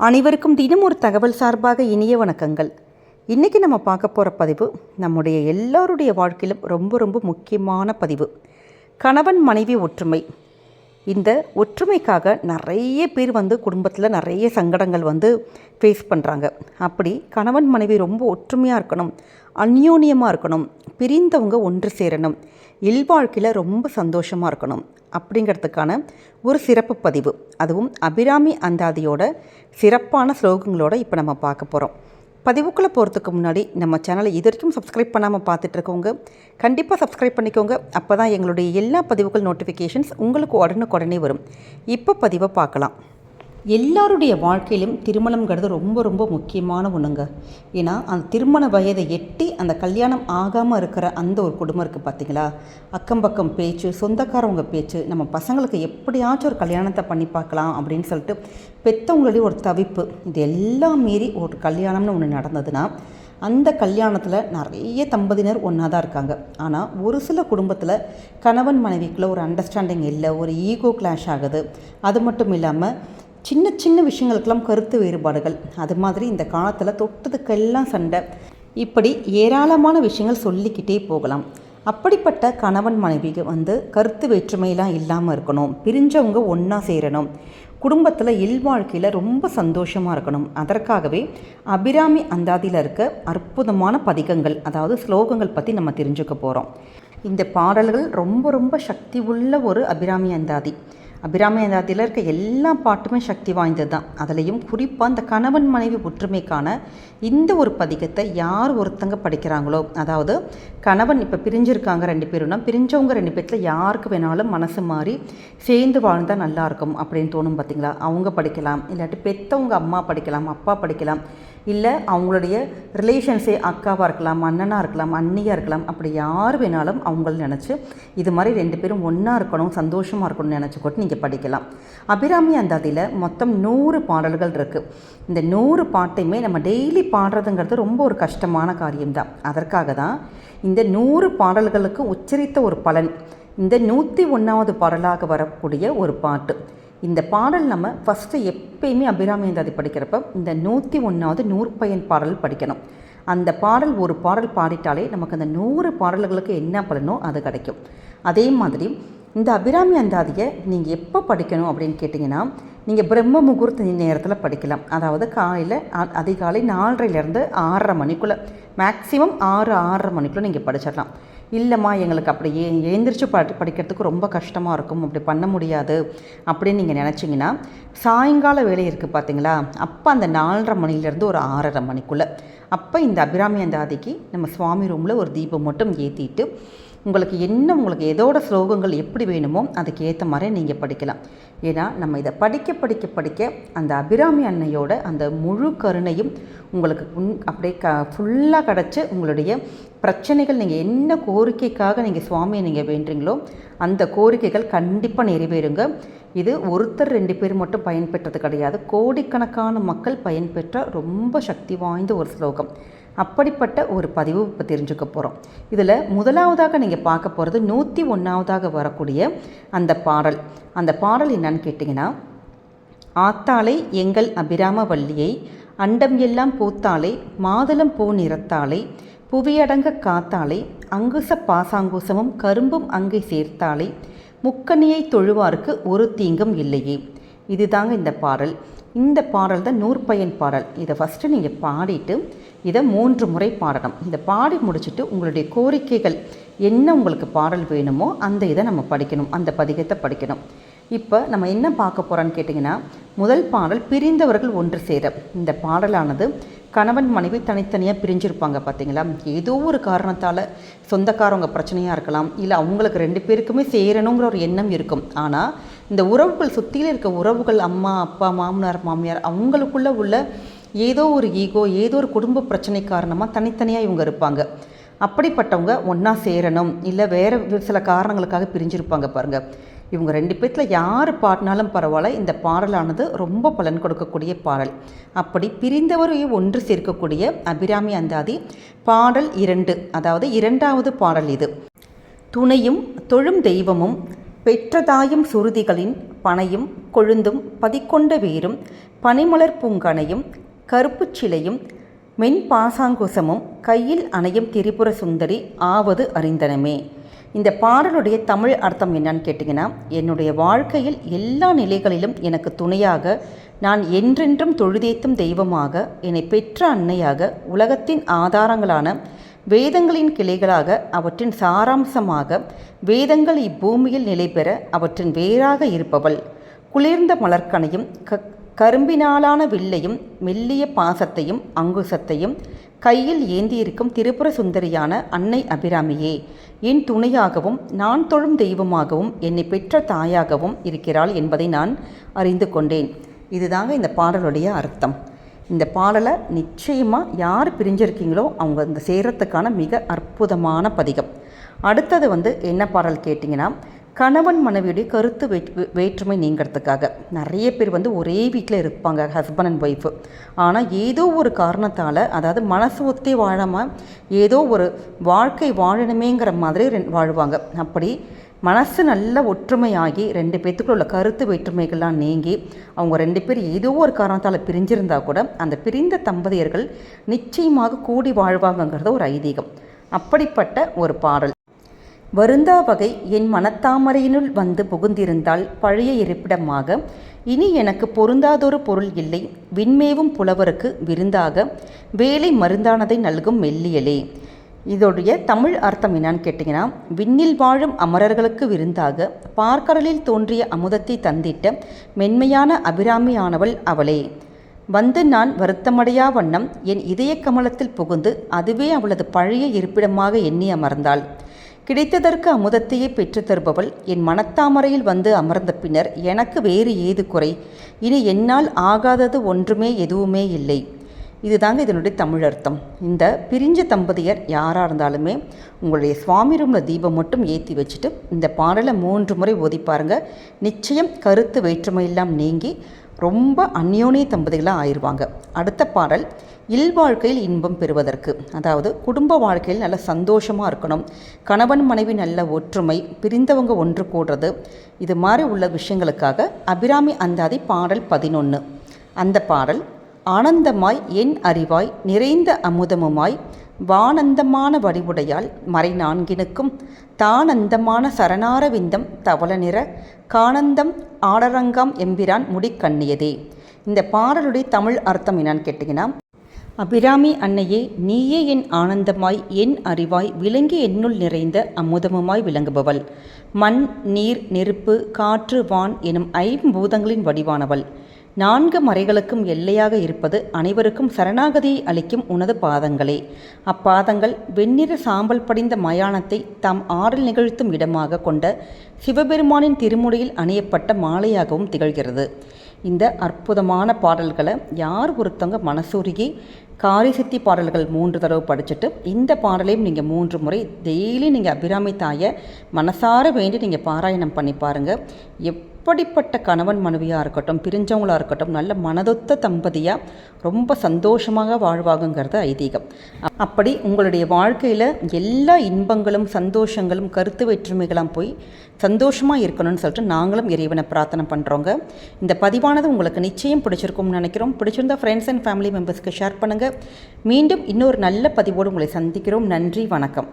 அனைவருக்கும் தினம் ஒரு தகவல் சார்பாக இனிய வணக்கங்கள். இன்றைக்கி நம்ம பார்க்க போகிற பதிவு நம்முடைய எல்லோருடைய வாழ்க்கையிலும் ரொம்ப ரொம்ப முக்கியமான பதிவு. கணவன் மனைவி ஒற்றுமை. இந்த ஒற்றுமைக்காக நிறைய பேர் வந்து குடும்பத்தில் நிறைய சங்கடங்கள் வந்து ஃபேஸ் பண்ணுறாங்க அப்படி கணவன் மனைவி ரொம்ப ஒற்றுமையாக இருக்கணும் அந்யோன்யமாக இருக்கணும் பிரிந்தவங்க ஒன்று சேரணும் இல்வாழ்க்கையில் ரொம்ப சந்தோஷமாக இருக்கணும் அப்படிங்கிறதுக்கான ஒரு சிறப்பு பதிவு. அதுவும் அபிராமி அந்தாதியோட சிறப்பான ஸ்லோகங்களோட இப்போ நம்ம பார்க்க போகிறோம் பதிவுக்குள்ளே போகிறதுக்கு முன்னாடி நம்ம சேனலை இது வரைக்கும் சப்ஸ்கிரைப் பண்ணாமல் பார்த்துட்ருக்கவங்க கண்டிப்பாக சப்ஸ்கிரைப் பண்ணிக்கோங்க. அப்போ தான் எங்களுடைய எல்லா பதிவுகள் நோட்டிஃபிகேஷன்ஸ் உங்களுக்கு உடனுக்குடனே வரும். இப்போ பதிவை பார்க்கலாம். எல்லாருடைய வாழ்க்கையிலும் திருமணங்கிறது ரொம்ப ரொம்ப முக்கியமான ஒன்றுங்க ஏன்னா அந்த திருமண வயதை எட்டி அந்த கல்யாணம் ஆகாமல் இருக்கிற அந்த ஒரு குடும்பம் இருக்குது பார்த்தீங்களா அக்கம் பக்கம் பேச்சு சொந்தக்காரவங்க பேச்சு நம்ம பசங்களுக்கு எப்படியாச்சும் ஒரு கல்யாணத்தை பண்ணி பார்க்கலாம் அப்படின்னு சொல்லிட்டு பெற்றவங்களுடைய ஒரு தவிப்பு. இது எல்லாம் மீறி ஒரு கல்யாணம்னு ஒன்று நடந்ததுன்னா அந்த கல்யாணத்தில் நிறைய தம்பதியினர் ஒன்றா தான் இருக்காங்க. ஆனால் ஒரு சில குடும்பத்தில் கணவன் மனைவிக்குள்ளே ஒரு அண்டர்ஸ்டாண்டிங் இல்லை ஒரு ஈகோ கிளாஷ் ஆகுது. அது மட்டும் இல்லாமல் சின்ன சின்ன விஷயங்களுக்கெல்லாம் கருத்து வேறுபாடுகள். அது மாதிரி இந்த காலத்தில் தொட்டதுக்கெல்லாம் சண்டை. இப்படி ஏராளமான விஷயங்கள் சொல்லிக்கிட்டே போகலாம். அப்படிப்பட்ட கணவன் மனைவிக்கு வந்து கருத்து வேற்றுமையெல்லாம் இல்லாமல் இருக்கணும். பிரிஞ்சவங்க ஒன்றா சேரணும். குடும்பத்தில் இல்வாழ்க்கையில் ரொம்ப சந்தோஷமாக இருக்கணும். அதற்காகவே அபிராமி அந்தாதியில் இருக்க அற்புதமான பதிகங்கள் அதாவது ஸ்லோகங்கள் பற்றி நம்ம தெரிஞ்சுக்க போகிறோம் இந்த பாடல்கள் ரொம்ப ரொம்ப சக்தி உள்ள ஒரு அபிராமி அந்தாதி. அபிராமி இருக்க எல்லா பாட்டுமே சக்தி வாய்ந்தது தான் அதுலேயும் குறிப்பாக அந்த கணவன் மனைவி ஒற்றுமைக்கான இந்த ஒரு பதிகத்தை யார் ஒருத்தங்க படிக்கிறாங்களோ அதாவது கணவன் இப்போ பிரிஞ்சிருக்காங்க ரெண்டு பேரும்னா பிரிஞ்சவங்க ரெண்டு பேர்த்தில் யாருக்கு வேணாலும் மனசு மாறி சேர்ந்து வாழ்ந்தால் நல்லாயிருக்கும் அப்படின்னு தோணும் பார்த்தீங்களா அவங்க படிக்கலாம் இல்லாட்டி பெற்றவங்க அம்மா படிக்கலாம் அப்பா படிக்கலாம் இல்லை அவங்களுடைய ரிலேஷன்ஸே அக்காவாக இருக்கலாம் அண்ணனாக இருக்கலாம் அண்ணியாக இருக்கலாம் அப்படி யார் வேணாலும் அவங்கள நினச்சி இது மாதிரி ரெண்டு பேரும் ஒன்றா இருக்கணும் சந்தோஷமாக இருக்கணும்னு நினச்சி கூட நீங்கள் படிக்கலாம். அபிராமி அந்தாதியில் மொத்தம் நூறு பாடல்கள் இருக்குது இந்த நூறு பாட்டையுமே நம்ம டெய்லி பாடுறதுங்கிறது ரொம்ப ஒரு கஷ்டமான காரியம்தான். அதற்காக தான் இந்த நூறு பாடல்களுக்கு உச்சரித்த ஒரு பலன் இந்த நூற்றி ஒன்றாவது பாடலாக வரக்கூடிய ஒரு பாட்டு. இந்த பாடல் நம்ம ஃபஸ்ட்டு எப்பயுமே அபிராமி அந்தாதி படிக்கிறப்ப இந்த நூற்றி ஒன்றாவது நூற்பயன் பாடல் படிக்கணும். அந்த பாடல் ஒரு பாடல் பாடிட்டாலே நமக்கு அந்த நூறு பாடல்களுக்கு என்ன பலனோ அது கிடைக்கும். அதே மாதிரி இந்த அபிராமி அந்தாதியை நீங்கள் எப்போ படிக்கணும் அப்படின்னு கேட்டிங்கன்னா நீங்கள் பிரம்ம முகூர்த்த நேரத்தில் படிக்கலாம். அதாவது காலையில் அதிகாலை நாலரைலேருந்து ஆறரை மணிக்குள்ளே. மேக்ஸிமம் ஆறு ஆறரை மணிக்குள்ளே நீங்கள் படிச்சிடலாம். இல்லைம்மா எங்களுக்கு அப்படி ஏ எழுந்திரிச்சு படி படிக்கிறதுக்கு ரொம்ப கஷ்டமாக இருக்கும். அப்படி பண்ண முடியாது அப்படின்னு நீங்கள் நினச்சிங்கன்னா சாயங்கால வேலை இருக்குது பார்த்தீங்களா அப்போ அந்த நாலரை மணிலேருந்து ஒரு ஆறரை மணிக்குள்ளே. அப்போ இந்த அபிராமி அந்தாதிக்கு நம்ம சுவாமி ரூமில் ஒரு தீபம் மட்டும் ஏற்றிட்டு உங்களுக்கு என்ன உங்களுக்கு எதோட ஸ்லோகங்கள் எப்படி வேணுமோ அதுக்கு ஏற்ற மாதிரி நீங்கள் படிக்கலாம். ஏன்னா நம்ம இதை படிக்க படிக்க படிக்க அந்த அபிராமி அன்னையோட அந்த முழு கருணையும் உங்களுக்கு அப்படியே க ஃபுல்லாக கிடச்சி உங்களுடைய பிரச்சனைகள் நீங்கள் என்ன கோரிக்கைக்காக நீங்கள் சுவாமியை நீங்கள் வேண்டுறீங்களோ அந்த கோரிக்கைகள் கண்டிப்பாக நிறைவேறுங்க. இது ஒருத்தர் ரெண்டு பேர் மட்டும் பயன்பெற்றது கிடையாது. கோடிக்கணக்கான மக்கள் பயன்பெற்ற ரொம்ப சக்தி வாய்ந்த ஒரு ஸ்லோகம். அப்படிப்பட்ட ஒரு பதிவு இப்போ தெரிஞ்சுக்க போகிறோம் இதில் முதலாவதாக நீங்கள் பார்க்க போகிறது நூற்றி ஒன்றாவதாக வரக்கூடிய அந்த பாடல். அந்த பாடல் என்னன்னு கேட்டிங்கன்னா ஆத்தாளை எங்கள் அபிராம வள்ளியை அண்டம் எல்லாம் பூத்தாளை மாதுளம் பூ நிறத்தாளை புவியடங்க காத்தாளை அங்குச பாசாங்குசமும் கரும்பும் அங்கை சேர்த்தாளை முக்கணியை தொழுவார்க்கு ஒரு தீங்கும் இல்லையே. இதுதாங்க இந்த பாடல். இந்த பாடல் தான் நூற்பயன் பாடல். இதை ஃபஸ்ட்டு நீங்கள் பாடிட்டு இதை மூன்று முறை பாடணும். இந்த பாடி முடிச்சுட்டு உங்களுடைய கோரிக்கைகள் என்ன உங்களுக்கு பாடல் வேணுமோ அந்த இதை நம்ம படிக்கணும். அந்த பதிகத்தை படிக்கணும். இப்போ நம்ம என்ன பார்க்க போகிறோன்னு கேட்டிங்கன்னா முதல் பாடல் பிரிந்தவர்கள் ஒன்று சேர. இந்த பாடலானது கணவன் மனைவி தனித்தனியாக பிரிஞ்சிருப்பாங்க பார்த்தீங்களா ஏதோ ஒரு காரணத்தால் சொந்தக்காரவங்க பிரச்சனையாக இருக்கலாம் இல்லை அவங்களுக்கு ரெண்டு பேருக்குமே சேரணுங்கிற ஒரு எண்ணம் இருக்கும். ஆனால் இந்த உறவுகள் சுற்றியில் இருக்க உறவுகள் அம்மா அப்பா மாமனார் மாமியார் அவங்களுக்குள்ளே உள்ள ஏதோ ஒரு ஈகோ ஏதோ ஒரு குடும்ப பிரச்சனை காரணமாக தனித்தனியாக இவங்க இருப்பாங்க. அப்படிப்பட்டவங்க ஒன்றா சேரணும். இல்லை வேறு சில காரணங்களுக்காக பிரிஞ்சிருப்பாங்க பாருங்கள் இவங்க ரெண்டு பேர்த்தில் யார் பாடினாலும் பரவாயில்ல இந்த பாடலானது ரொம்ப பலன் கொடுக்கக்கூடிய பாடல். அப்படி பிரிந்தவரையும் ஒன்று சேர்க்கக்கூடிய அபிராமி அந்தாதி பாடல் இரண்டு அதாவது இரண்டாவது பாடல் இது. துணையும் தொழும் தெய்வமும் பெற்றதாயும் சுருதிகளின் பனையும் கொழுந்தும் பதிக்கொண்ட வேரும் பனிமலர் பூங்கனையும் கருப்புச் சிலையும் மென்பாசாங்குசமும் கையில் அணையும் திரிபுர சுந்தரி ஆவது அறிந்தனமே. இந்த பாடலுடைய தமிழ் அர்த்தம் என்னன்னு கேட்டிங்கன்னா என்னுடைய வாழ்க்கையில் எல்லா நிலைகளிலும் எனக்கு துணையாக நான் என்றென்றும் தொழுதேத்தும் தெய்வமாக என்னை பெற்ற அன்னையாக உலகத்தின் ஆதாரங்களான வேதங்களின் கிளைகளாக அவற்றின் சாராம்சமாக வேதங்கள் இப்பூமியில் நிலை பெற அவற்றின் வேறாக இருப்பவள். குளிர்ந்த மலர்க்கனையும் க கரும்பினாலான வில்லையும் மெல்லிய பாசத்தையும் அங்குசத்தையும் கையில் ஏந்தியிருக்கும் திரிபுர சுந்தரியான அன்னை அபிராமியே என் துணையாகவும் நான் தொழும் தெய்வமாகவும் என்னை பெற்ற தாயாகவும் இருக்கிறாள் என்பதை நான் அறிந்து கொண்டேன். இதுதாங்க இந்த பாடலுடைய அர்த்தம். இந்த பாடலை நிச்சயமாக யார் பிரிஞ்சிருக்கீங்களோ அவங்க இந்த சேரத்துக்கான மிக அற்புதமான பதிகம். அடுத்தது வந்து என்ன பாடல் கேட்டிங்கன்னா கணவன் மனைவியுடைய கருத்து வே- வேற்றுமை நீங்கிறதுக்காக. நிறைய பேர் வந்து ஒரே வீட்டில் இருப்பாங்க ஹஸ்பண்ட் அண்ட் ஒய்ஃபு ஆனால் ஏதோ ஒரு காரணத்தால் அதாவது மனசு ஒத்தி வாழாமல் ஏதோ ஒரு வாழ்க்கை வாழணுமேங்கிற மாதிரி வாழ்வாங்க. அப்படி மனசு நல்ல ஒற்றுமையாகி ரெண்டு பேத்துக்குள்ள உள்ள கருத்து வேற்றுமைகள்லாம் நீங்கி அவங்க ரெண்டு பேர் ஏதோ ஒரு காரணத்தால் பிரிஞ்சிருந்தா கூட அந்த பிரிந்த தம்பதியர்கள் நிச்சயமாக கூடி வாழ்வாங்கங்கிறது ஒரு ஐதீகம். அப்படிப்பட்ட ஒரு பாடல். வருந்தா வகை என் மனத்தாமரையினுள் வந்து புகுந்திருந்தால் பழைய இருப்பிடமாக இனி எனக்கு பொருந்தாதொரு பொருள் இல்லை விண்மேவும் புலவருக்கு விருந்தாக வேலை மருந்தானதை நல்கும் மெல்லியலே. இதோடைய தமிழ் அர்த்தம் என்னான்னு கேட்டிங்கன்னா விண்ணில் வாழும் அமரர்களுக்கு விருந்தாக பார்க்கடலில் தோன்றிய அமுதத்தை தந்திட்ட மென்மையான அபிராமியானவள் அவளே. வந்து நான் வருத்தமடையா வண்ணம் என் இதய கமலத்தில் புகுந்து அதுவே அவளது பழைய இருப்பிடமாக எண்ணி அமர்ந்தாள். கிடைத்ததற்கு அமுதத்தையே பெற்றுத் தருபவள் என் மனத்தாமரையில் வந்து அமர்ந்த பின்னர் எனக்கு வேறு ஏது குறை? இனி என்னால் ஆகாதது ஒன்றுமே எதுவுமே இல்லை. இதுதாங்க இதனுடைய தமிழ் அர்த்தம் இந்த பிரிஞ்ச தம்பதியர் யாராக இருந்தாலுமே உங்களுடைய சுவாமி ரூமில் தீபம் மட்டும் ஏற்றி வச்சுட்டு இந்த பாடலை மூன்று முறை ஓதி நிச்சயம் கருத்து வேற்றுமையெல்லாம் நீங்கி ரொம்ப அந்யோனிய தம்பதிகளாக ஆயிடுவாங்க அடுத்த பாடல் இல்வாழ்க்கையில் இன்பம் பெறுவதற்கு. அதாவது குடும்ப வாழ்க்கையில் நல்ல சந்தோஷமாக இருக்கணும். கணவன் மனைவி நல்ல ஒற்றுமை பிரிந்தவங்க ஒன்று கூடுறது. இது மாதிரி உள்ள விஷயங்களுக்காக அபிராமி அந்தாதி பாடல் பதினொன்று அந்த பாடல் ஆனந்தமாய் என் அறிவாய் நிறைந்த அமுதமுமாய் வானந்தமான வடிவுடையால் மறை நான்கினுக்கும் தானந்தமான சரணாரவிந்தம் தவள நிற கானந்தம் ஆடரங்காம் எம்பிரான் முடிக்கண்ணியதே இந்த பாடலுடைய தமிழ் அர்த்தம் என்னான்னு கேட்டிங்கன்னா அபிராமி அன்னையே நீயே என் ஆனந்தமாய் என் அறிவாய் விளங்கி என்னுள் நிறைந்த அமுதமுமாய் விளங்குபவள். மண் நீர் நெருப்பு காற்று வான் எனும் ஐம்பூதங்களின் வடிவானவள். நான்கு மறைகளுக்கும் எல்லையாக இருப்பது அனைவருக்கும் சரணாகதியை அளிக்கும் உனது பாதங்களே. அப்பாதங்கள் வெண்ணிற சாம்பல் படிந்த மயானத்தை தாம் ஆறில் நிகழ்த்தும் இடமாக கொண்ட சிவபெருமானின் திருமுடியில் அணியப்பட்ட மாலையாகவும் திகழ்கிறது. இந்த அற்புதமான பாடல்களை யார் ஒருத்தவங்க மனசூருகி காரிசித்தி பாடல்கள் மூன்று தடவை படிச்சுட்டு இந்த பாடலையும் நீங்கள் மூன்று முறை டெய்லி நீங்கள் அபிராமி தாயை மனசார வேண்டி நீங்கள் பாராயணம் பண்ணி பாருங்கள் எப் எப்படிப்பட்ட கணவன் மனைவியாக இருக்கட்டும் பிரிஞ்சவங்களாக இருக்கட்டும் நல்ல மனதொத்த தம்பதியாக ரொம்ப சந்தோஷமாக வாழ்வாகுங்கிறது ஐதீகம். அப்படி உங்களுடைய வாழ்க்கையில் எல்லா இன்பங்களும் சந்தோஷங்களும் கருத்து வேற்றுமைகளாம் போய் சந்தோஷமாக இருக்கணும்னு சொல்லிட்டு நாங்களும் இறைவனை பிரார்த்தனை பண்ணுறோங்க இந்த பதிவானது உங்களுக்கு நிச்சயம் பிடிச்சிருக்கும்னு நினைக்கிறோம். பிடிச்சிருந்தா ஃப்ரெண்ட்ஸ் அண்ட் ஃபேமிலி மெம்பர்ஸ்க்கு ஷேர் பண்ணுங்கள் மீண்டும் இன்னொரு நல்ல பதிவோடு உங்களை சந்திக்கிறோம். நன்றி வணக்கம்.